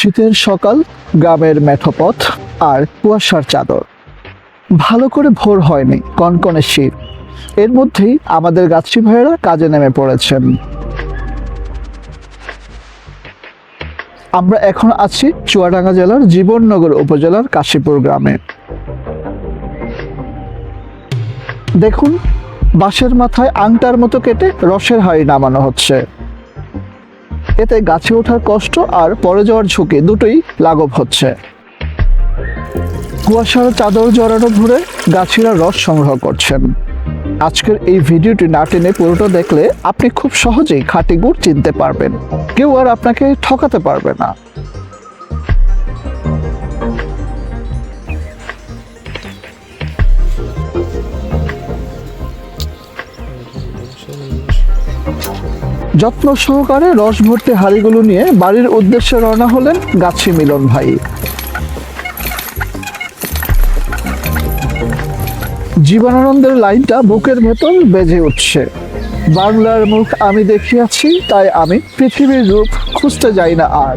শীতের সকাল, গ্রামের মেঠোপথ আর কুয়াশার চাদর। ভালো করে ভোর হয়নি, কনকনে শীত। এর মধ্যেই আমাদের গাছটি ভাইয়েরা কাজে নেমে পড়েছেন। আমরা এখন আছি চুয়াডাঙ্গা জেলার জীবননগর উপজেলার কাশীপুর গ্রামে। দেখুন, বাঁশের মাথায় আংটার মতো কেটে রসের হাড়ি নামানো হচ্ছে। এতে গাছে ওঠার কষ্ট আর পরে যাওয়ার ঝুঁকি দুটোই লাঘব হচ্ছে। কুয়াশার চাদর জড়ানো ধরে গাছিরা রস সংগ্রহ করছেন। আজকের এই ভিডিওটি না টেনে পুরোটা দেখলে আপনি খুব সহজেই খাঁটি গুড় চিনতে পারবেন। কেউ আর আপনাকে ঠকাতে পারবে না। যত্ন সহকারে রস ভর্তি হাড়িগুলো নিয়ে বাড়ির উদ্দেশ্যে রওনা হলেন গাছি মিলন ভাই। জীবনানন্দের লাইনটা বুকের ভেতর বেজে উঠছে। বাংলার মুখ আমি দেখিয়াছি, তাই আমি পৃথিবীর রূপ খুঁজতে যাই না আর।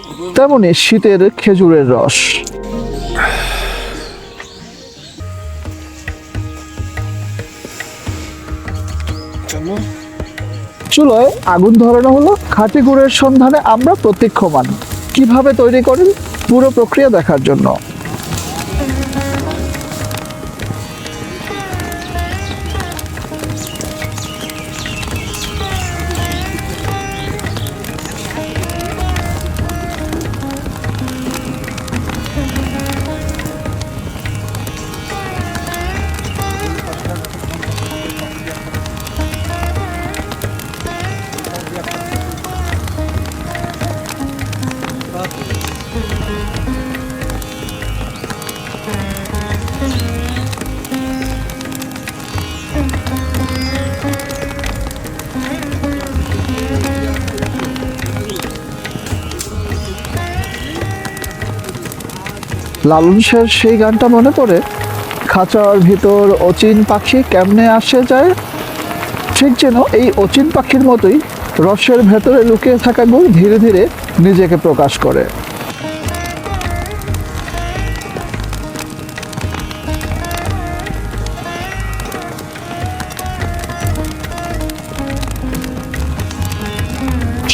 তেমনি শীতের খেজুরের রস। চুলোয় আগুন ধরানো হলো, খাঁটি গুড়ের সন্ধানে আমরা প্রতীক্ষমান। কীভাবে তৈরি করেন? পুরো প্রক্রিয়া দেখার জন্য। লালন শের সেই গানটা মনে পড়ে? খাঁচার ভিতর অচিন পাখি কেমনে আসে যায়? ঠিক যেন এই অচিন পাখির মতোই রসের ভেতরে লুকিয়ে থাকা গুণ ধীরে ধীরে নিজেকে প্রকাশ করে।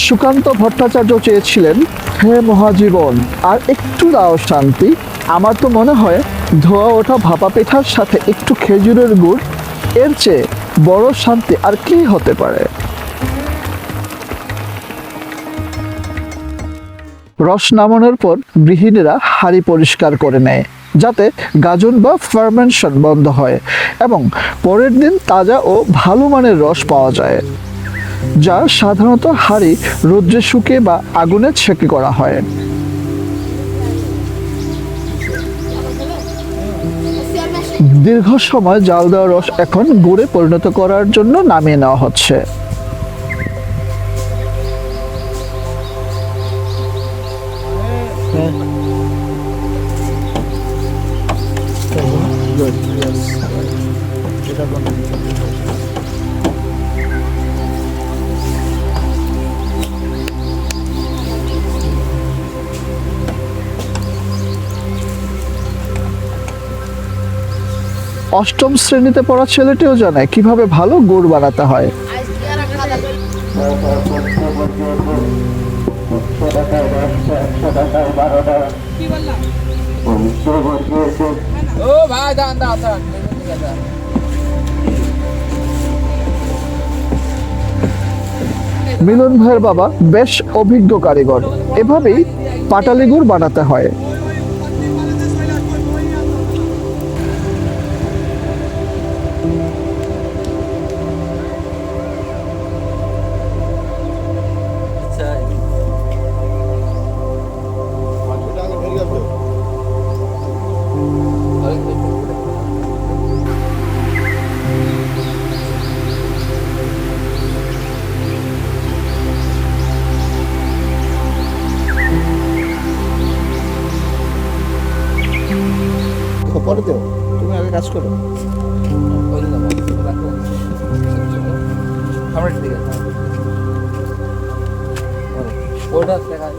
সুকান্ত ভট্টাচার্য চেয়েছিলেন, হে মহাজীবন, আর একটু দাও শান্তি। আমার তো মনে হয় ধোয়া ওঠা ভাপা পিঠার সাথে একটু খেজুরের গুড়, এর চেয়ে বড় শান্তি আর কি হতে পারে? রস নামানোর পর গৃহিণীরা হাড়ি পরিষ্কার করে নেয়, যাতে গাজন বা ফার্মেন্টেশন বন্ধ হয় এবং পরের দিন তাজা ও ভালো মানের রস পাওয়া যায়, যা সাধারণত হাড়ি রৌদ্রে শুকিয়ে বা আগুনে ছেঁকে করা হয়। দীর্ঘ সময় জাল দেওয়া রস এখন গুড়ে পরিণত করার জন্য নামিয়ে নেওয়া হচ্ছে। অষ্টম শ্রেণীতে পড়া ছেলেটিও জানে কীভাবে ভালো গুড় বানাতে হয়। মিলন ভাইয়ের বাবা বেশ অভিজ্ঞ কারিগর। এভাবেই পাটালি গুড় বানাতে হয়। আগে কাজ করো। ওটা দেখা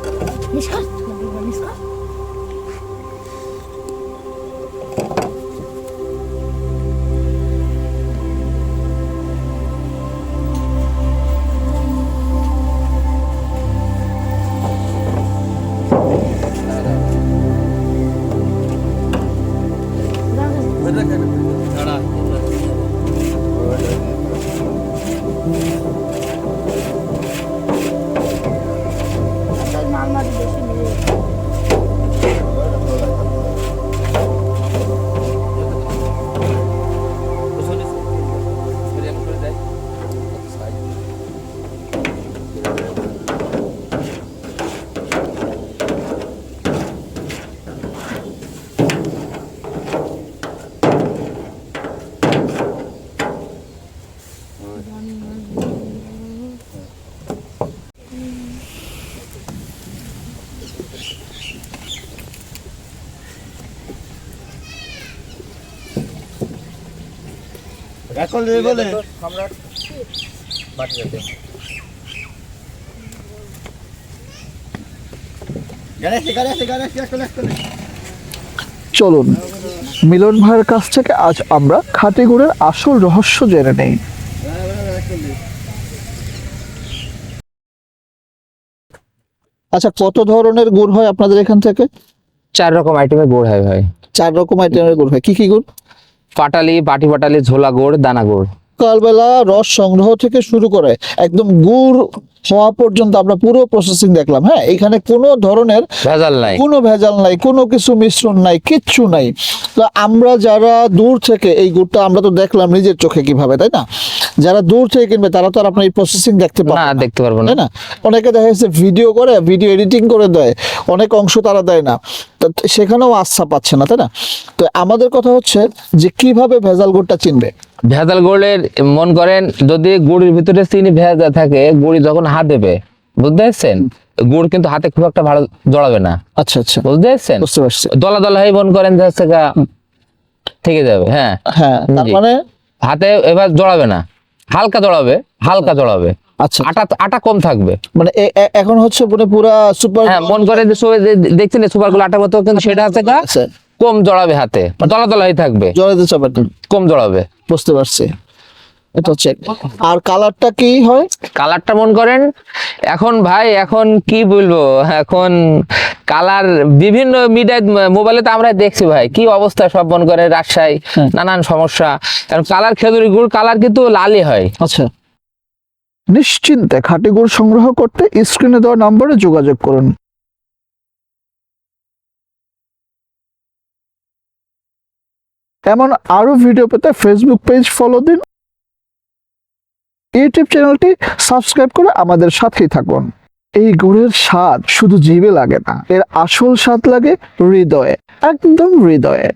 এখন বলে। সম্রাট। চলুন মিলন ভাইয়ের কাছ থেকে আজ আমরা খাঁটি গুড়ের আসল রহস্য জেনে নেই। আচ্ছা কত ধরনের গুড় হয় আপনাদের এখান থেকে? চার রকম আইটেমের গুড় হয় ভাই। চার রকম আইটেমের গুড় হয়। কি কি গুড়? পাটালি বাটি পাটালি ঝোলা গুড় দানা গুড়। সকালবেলা রস সংগ্রহ থেকে শুরু করে একদম গুড় হওয়া পর্যন্ত আমরা পুরো প্রসেসিং দেখলাম। হ্যাঁ এখানে কোনো ধরনের ভেজাল নাই। কোনো ভেজাল নাই কোনো কিছু মিশ্রণ নাই কিচ্ছু নাই। তো আমরা যারা দূর থেকে এই গুড়টা আমরা তো দেখলাম নিজের চোখে কীভাবে তাই না? যারা দূর থেকে কিনবে তারা তো আর আপনার এই প্রসেসিং দেখতে পাবে না দেখতে পারব না। তাই না? অনেকে দেখা যাচ্ছে ভিডিও করে ভিডিও এডিটিং করে দেয়। অনেক অংশ তারা দেয় না। সেখানেও আস্থা পাচ্ছে না তাই না? তো আমাদের কথা হচ্ছে যে কীভাবে ভেজাল গুড়টা চিনবে? ভেজাল গুড়ের মন করেন যদি গুড়ের ভিতরে চিনি ভেজা থাকে গুড়ি যখন হাত দেবে বুঝতে পারছেন? গুড় কিন্তু হাতে খুব একটা ভালো জড়াবে না। আচ্ছা আচ্ছা। বুঝতে পারছেন? বুঝতে পারছি। দলা দলা হয়ে মন করেন যাচ্ছে থেকে যাবে হ্যাঁ? হ্যাঁ মানে? হাতে এবার জড়াবে না। হালকা জড়াবে হালকা জড়াবে। আচ্ছা। আটা আটা কম থাকবে। মানে এখন হচ্ছে মানে পুরা সুপার হ্যাঁ মন করে যে দেখছেন সুপারগুলো আটার মতো কিন্তু সেটা আছে। কম জড়াবে হাতে। দলা দলা হয়ে থাকবে। চাপেন কম জড়াবে। বুঝতে পারছি। এটা হচ্ছে আর কালারটা কি হয়? কালারটা মন করেন এখন ভাই এখন কি বলব? এখন কালার বিভিন্ন মিডিয়া মোবাইলে তো আমরা দেখছি ভাই কি অবস্থা সব মন করে রাজশাহী হ্যাঁ। নানান সমস্যা। কারণ কালার খেজুরি গুড় কালার কিন্তু লালই হয়। আচ্ছা। নিশ্চিন্তে খাঁটি গুড় সংগ্রহ করতে স্ক্রিনে দেওয়া নম্বরে যোগাযোগ করুন। এমন আরও ভিডিও পেতে ফেসবুক পেজ ফলো দিন। ইউটিউব চ্যানেলটি সাবস্ক্রাইব করে আমাদের সাথেই থাকুন। এই গুড়ের স্বাদ শুধু জিভে লাগে না, এর আসল স্বাদ লাগে হৃদয়ে, একদম হৃদয়ে।